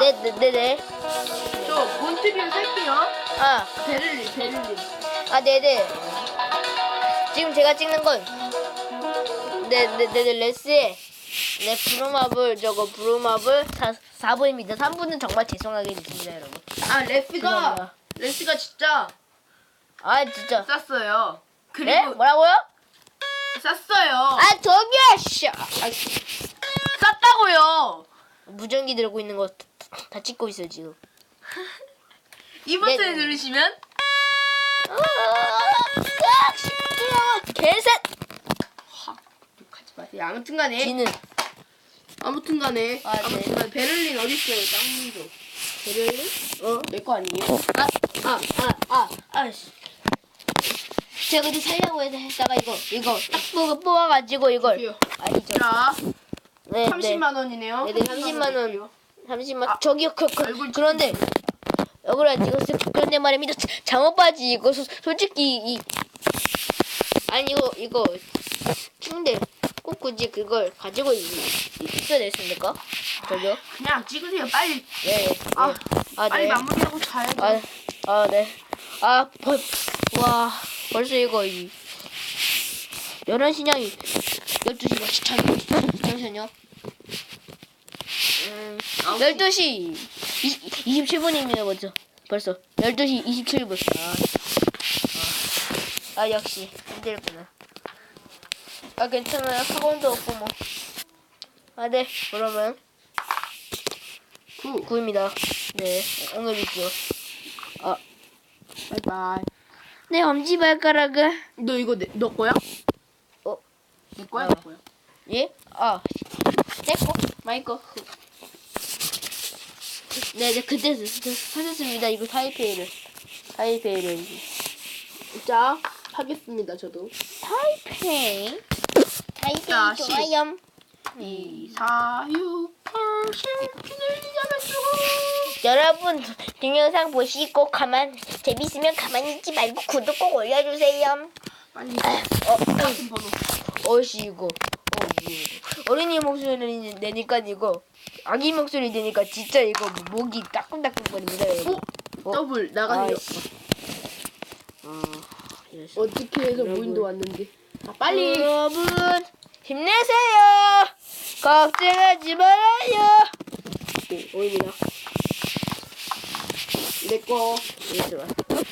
네네 네 네. 저 몬트비를 살게요. 아, 베를린, 베를린. 아 네네. 지금 제가 찍는 건 네네네 레스의 네 브루마블 저거 브루마블 4, 4부입니다. 3부는 정말 죄송하게 됐습니다 여러분. 아, 레스가. 레스가 진짜 아 진짜. 쌌어요. 그리고 네? 뭐라고요? 쌌어요. 아 저기야 씨. 아, 쌌다고요. 무전기 들고 있는 거 다 찍고 있어요 지금. 이 버튼을 네. 누르시면 개셋 하, 욕하지 마세요. 아무튼간에 지는 아무튼간에 아, 네. 아무튼간에 베를린 어디 있어요? 짱문조. 베를린? 어? 내 거 아니에요? 아아아아 아씨. 제가 그때 살려고 해서 했다가 이거 이거 딱 뽑아 뽑아가지고 이걸. 아니죠. 자, 네, 30만 원이네요. 네, 네, 30만 원. 잠시만 아, 저기요 그, 그 그런데 억울한 쓰- 그런데 말입니다 자- 잠옷 바지 이거 소, 솔직히 이 아니 이거 이거 충대 꼭 굳이 그걸 가지고 있, 있어야 됐습니까 저기요 그냥 찍으세요. 빨리. 네, 네. 아, 아, 빨리 네. 마무리하고 자야죠. 아, 아, 네. 아, 벌, 와, 벌써 이거, 이, 11시냐, 12시가, 잠, 잠시만요. 음, 12시 20, 27분이네요, 먼저. 벌써. 12시 27분. 아, 아, 아 역시, 힘들구나. 아, 괜찮아요. 학원도 없고, 뭐. 아, 네. 그러면, 구. 9입니다. 네, 오늘 있죠. 아, 바이바이. 내 엄지발가락을 너 이거 내, 너 거야? 어? 내 거야? 아. 내 거야? 예? 아 내 거 마이 거 네, 네 그때 사셨습니다 이거 타이페이를 타이페이를 자, 하겠습니다. 저도. 타이페이 타이페이 시. 좋아요 2, 4, 6, 8, 10. 피늘리자면 죽어. 여러분 동영상 보시고 가만 재밌으면 가만히 있지 말고 구독 꼭 올려주세요 빨리. 어, 같은 번호. 어이구 어, 뭐. 어린이 목소리 내니까 이거 아기 목소리 내니까 진짜 이거 목이 따끔따끔거립니다 여러분 오! 어? 더블 나가세요. 아이씨. 아, 어떻게 해서 여러분. 무인도 왔는데. 아, 빨리. 여러분 힘내세요. 걱정하지 말아요. 네, 오입니다. 내 거.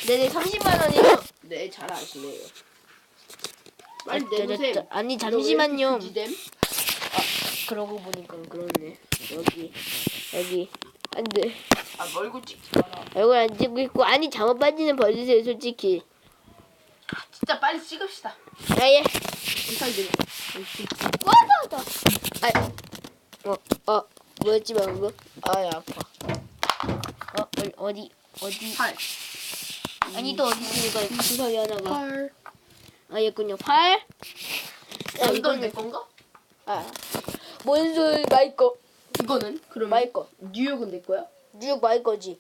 네네 30만 원이요. 네, 잘 아시네요. 빨리 아, 내보세요. 저, 아니 잠시만요. 지댐? 그러고 보니까 그렇네. 여기 여기 안돼 아, 얼굴 찍지 마라. 얼굴 안 찍고 있고 아니 잠옷 바지는 벗으세요 솔직히. 진짜 빨리 찍읍시다. 아예. 인사드려. 와다 다. 아, 어어 뭐였지 방금? 아야 아파. 어 어디 어디? 팔. 아니 또 어디 있으니까 구석이 하나가. 팔. 아 얘군요. 팔. 야 이건 내 건가? 아 뭔 소리 마이 거 이거는? 그러면 마이 거 뉴욕은 내 거야? 뉴욕 마이 거지.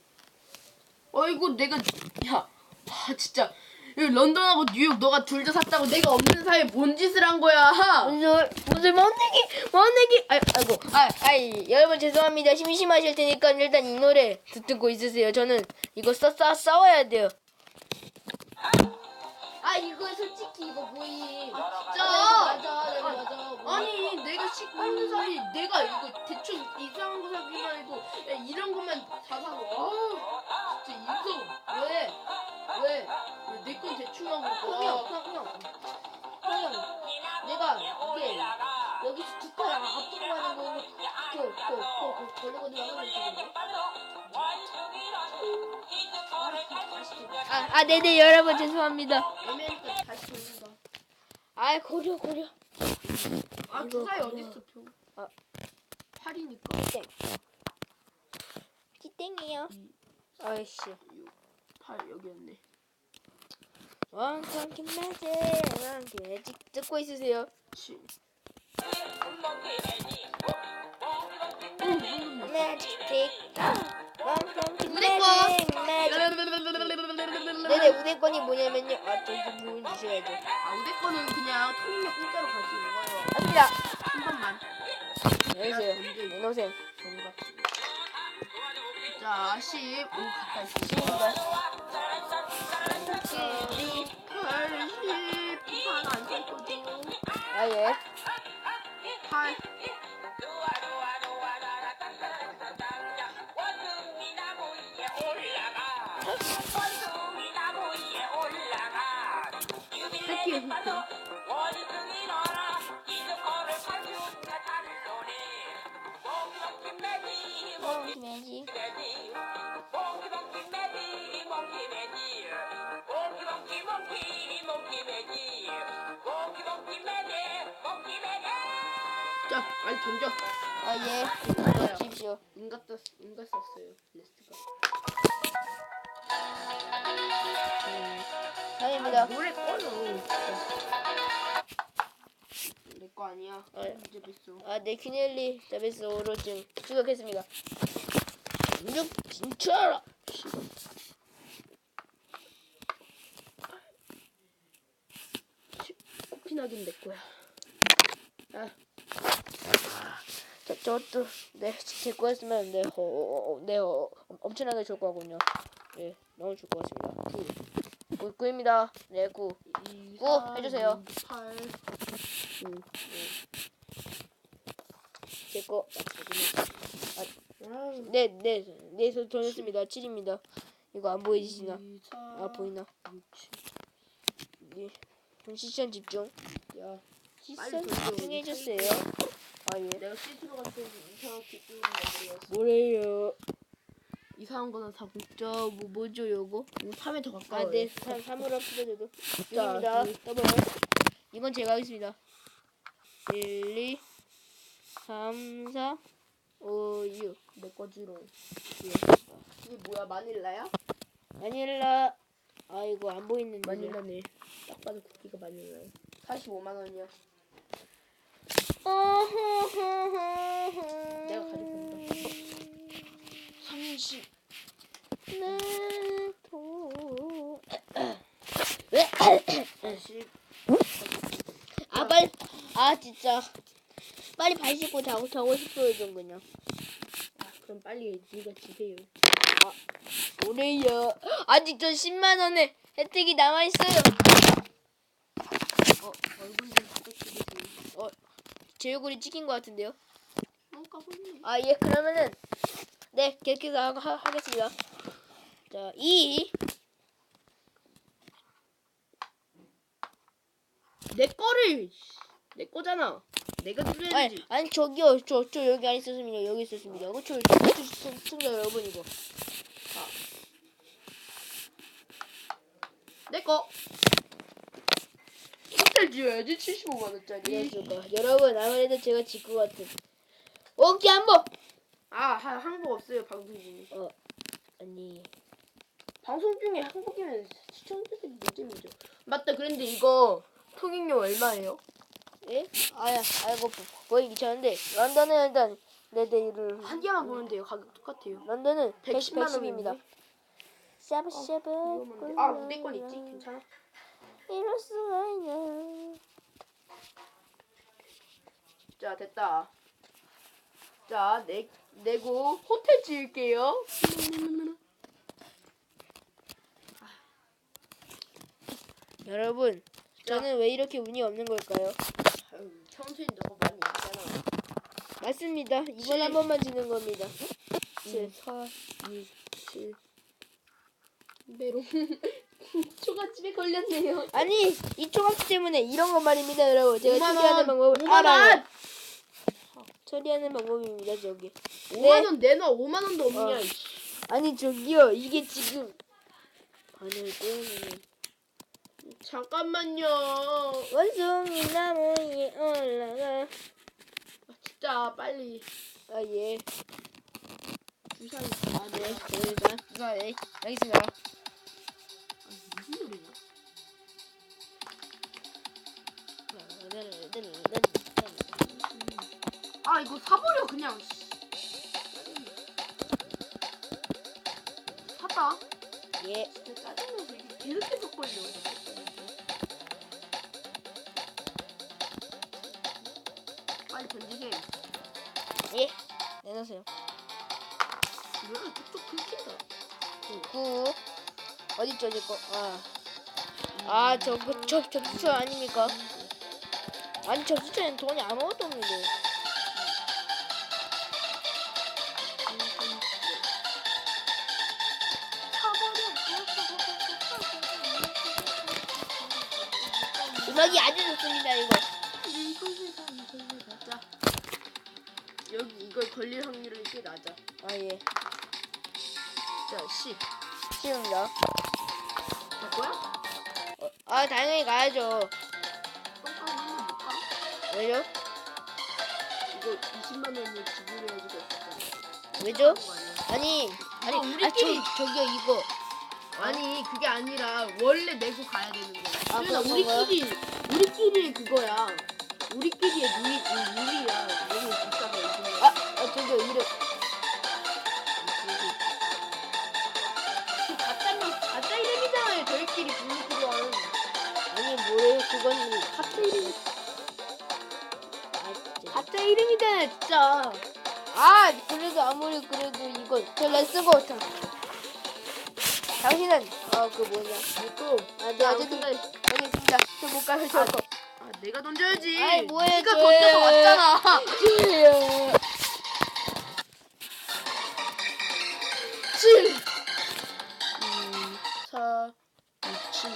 어이구 내가 야, 아 진짜 여기 런던하고 뉴욕 너가 둘 다 샀다고 내가 없는 사이에 뭔 짓을 한 거야? 뭔 소리 뭔 소리 못내기 못내기. 아 아이고 아 아이 여러분 죄송합니다. 심심하실 테니까 일단 이 노래 듣- 듣고 있으세요. 저는 이거 싸, 싸 싸워야 돼요. 아 이거 솔직히 이거 뭐이 진짜. 맞아 네, 맞아 뭐. 아니 내가 씻고 있는 사이 내가 이거 대충 이상한 거 사기만 해도 야, 이런 것만 다 사고 아 진짜 인성 왜? 왜? 내 건 대충 하고 형형 있고 형형 형형 내가 이게 여기서 두 팔 앞으로 가는 거는 그그그 걸리거든요 하는 아, 아, 네네, 여러분, 죄송합니다. 애매하니까 다시 돌린다 아, 고려, 고려. 아두 사이 어딨어 표 아. 팔이니까 땡. 기땡이요. 아이씨. 팔 여기였네 왕성 김매제, 왕개 듣고 있으세요. 치 매직 왕성 우대권. 김매제, 매직. 네네, 우대권이 뭐냐면요. 아, 또 이거 부분 주셔야죠. 아 우대 거는 그냥 통역 공짜로 갈 수 있는 거예요 갑니다. 한 번만 안녕하세요. 내놓으세요. 뭔가 자, 10. 오, 가까이 있어. 10입니다. 80. 하나 안 샀거든. 아, 예. 8. 자, 빨리 던져. 아, 예. 던져주십시오. 인가 떴, 인가 썼어요. 레스트가. 다행입니다. 노래 꺼요. 내거 아니야. 아, 이제 뺐어. 아, 네, 퀴넬리 자베스오로 지금 추격했습니다. 진짜, 진짜라! 코피나긴 내 거야. 아, 저, 저것도, 네, 제 거였으면, 네, 어, 어, 어, 네, 어, 엄청나게 좋을 거거든요. 예, 너무 좋을 것 같습니다. 9. 9, 입니다 네, 9. 2, 구, 해주세요. 8. 제 거. 아, 네, 네, 네, 저 돌렸습니다. 7입니다. 이거 안 보이시나? 2, 4, 아, 보이나? 6, 7. 예. 좀 시선 집중. 야, 시선 빨리 돌려. 집중해주세요. 아, 예. 내가 좀 이상하게 뜨는 거였어. 뭐래요? 이상한 거는 다 본. 저, 뭐, 뭐죠, 요거? 3에 더 가까워. 아, 네, 3, 3으로 풀어줘도. 자, 입니다. 그- 더블. 이건 제가 하겠습니다. 1, 2, 3, 4, 5, 6. 내 거지로. 예. 이게 뭐야, 마닐라야? 마닐라. 아, 이거 안 보이는데. 마닐라네. 딱 봐도 쿠키가 마닐라야. 45만 원이야. 내가 가지고 온다. 30. 내 돈. 40. 아 빨리 아 진짜 빨리 발 씻고 자고 자고 싶어요 좀 그냥 아, 그럼 빨리 네가 주세요. 오래요 아직 저 10만 원의 혜택이 남아 있어요 어, 얼굴 좀. 제 얼굴이 찍힌 것 같은데요 어, 까보네. 아 예 그러면은 네 계속해서 하, 하, 하 겠습니다 자 2 내 거를! 내 거잖아. 내가 아니, 뚫어야지. 아니 저기요 저, 저 여기 안 있었습니다 여기 있었습니다 이거 저, 저, 저 시청자 여러분 이거 내 거! 호텔 지어야지, 75만 원짜리. 이해해줄까 여러분 아무래도 제가 질 것 같은 오케이 한번 아, 하, 항복 없어요, 방송 중에. 아니 방송 중에 항복이면 시청자들이 노잼이죠. 맞다, 그런데 이거 통행료 얼마예요? 예? 아야, 아이고 보이기 전인데 런던은 일단 레드를 한 개만 보면 돼요, 가격 똑같아요. 런던은 110만 110입니다. 원인데. 샤브샤브 아, 내건 있지? 괜찮아? 이럴 수가 있나? 자, 됐다. 자, 내, 내고 호텔 지을게요. 여러분, 저는 왜 이렇게 운이 없는 걸까요? 아유, 평소에 너가 많이 있잖아. 맞습니다. 이번 칠. 한 번만 지는 겁니다. 7. 4, 2, 7. 메롱. 초가 집에 걸렸네요. 아니, 이 조각 때문에 이런 거 말입니다, 여러분. 제가 5만 처리하는 원. 방법을 5만 알아요. 원. 처리하는 방법입니다, 저기. 5만 원 내놔. 5만 원도 없냐? 어. 이씨. 아니, 저기요. 이게 지금 바늘 떼우는 잠깐만요. 원숭이 나무 위에 올라가. 아, 진짜 빨리 아, 예. 주사위. 아, 네. 이거, 네. 알겠습니다. 아 이거 사버려 그냥. 샀다. 예. 진짜 짜증나서 이게 계속 계속 걸려. 빨리 던지세요. 예. 내놓으세요. 뭐야 톡톡 끊긴다. 구 어딨죠 이거 아, 아저저 접수처 아닙니까? 아니 접수처에는 돈이 아무것도 없는데 음악이 아주 좋습니다 이거 자 여기 이걸 걸릴 확률은 꽤 낮아. 아 예 자 10. 쉬운가? 갈 거야? 어, 아 당연히 가야죠 가? 왜죠? 이거 20만 원을 지불해야지가 있었잖아. 왜죠? 아니 아니 이거 우리끼리- 아 저, 저기요 이거 아니 그게 아니라 원래 내고 가야 되는 거야. 아, 그러니까 그런 우리끼리 우리끼리 그거야. 우리끼리의 룰이 룰이야. 너무 비싸서 요즘에. 아, 아 저기요 이름 그 가짜 가짜 이름이잖아요. 저희끼리 부르기로 하는. 아니 뭐래요 그건 가짜 이름. 아, 진짜. 이름이잖아요, 진짜. 아 그래도 아무리 그래도 이거 저 레츠고 자 당신은 어 그 뭐냐 또. 아네 어쨌든 알겠습니다 저못 가요 저 아, 내가 던져야지. 아이, 뭐해, 네가 저- 던져서 왔잖아. 예. 7 2 4 6 7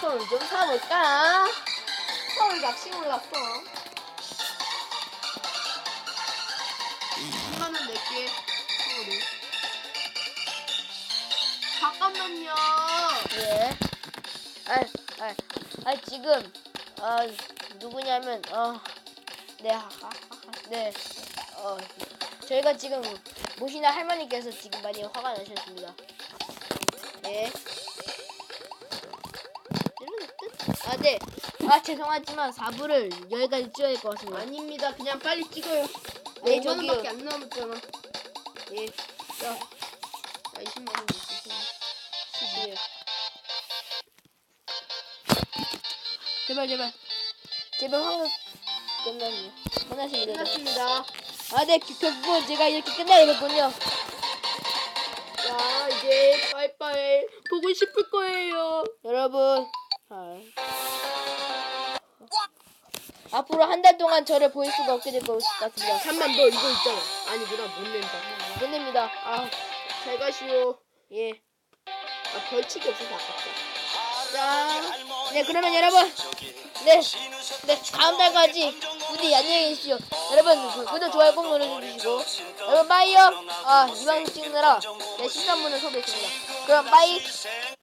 털좀 사볼까 서울 낚시 올랐어. 원 낼게. 서울이. 잠깐만요. 예. 아, 아, 아 지금 아 누구냐면 어네 하하하 네. 어 저희가 지금 모시나 할머니께서 지금 많이 화가 나셨습니다. 네. 아 네. 아 죄송하지만 4부를 여기까지 찍어야 될 것 같습니다. 아닙니다. 그냥 빨리 찍어요. 네, 5만 저기요. 원밖에 안 남았잖아. 예. 자, 자 20만 원 냈어. 예. 제발 제발 제발 황금 끝났네. 끝났습니다. 끝났습니다. 아, 네, 결국은 제가 이렇게 끝나게 됐군요. 자, 이제 빠이빠이 보고 싶을 거예요. 여러분, 아. 앞으로 한 달 동안 저를 보일 수가 없게 될 것 같습니다. 잠만 너 이거 있잖아. 아니구나 못 낸다. 끝냅니다. 아, 잘 가시오. 예. 아 벌칙이 없어서 아깝다. 자, 네, 그러면 여러분, 네, 네, 다음 달까지 부디 안녕히 계십시오. 여러분, 그 구독, 좋아요 꼭 눌러주시고, 여러분, 빠이요. 아, 이 방송 찍느라 네, 13분을 소개했습니다. 그럼 빠이.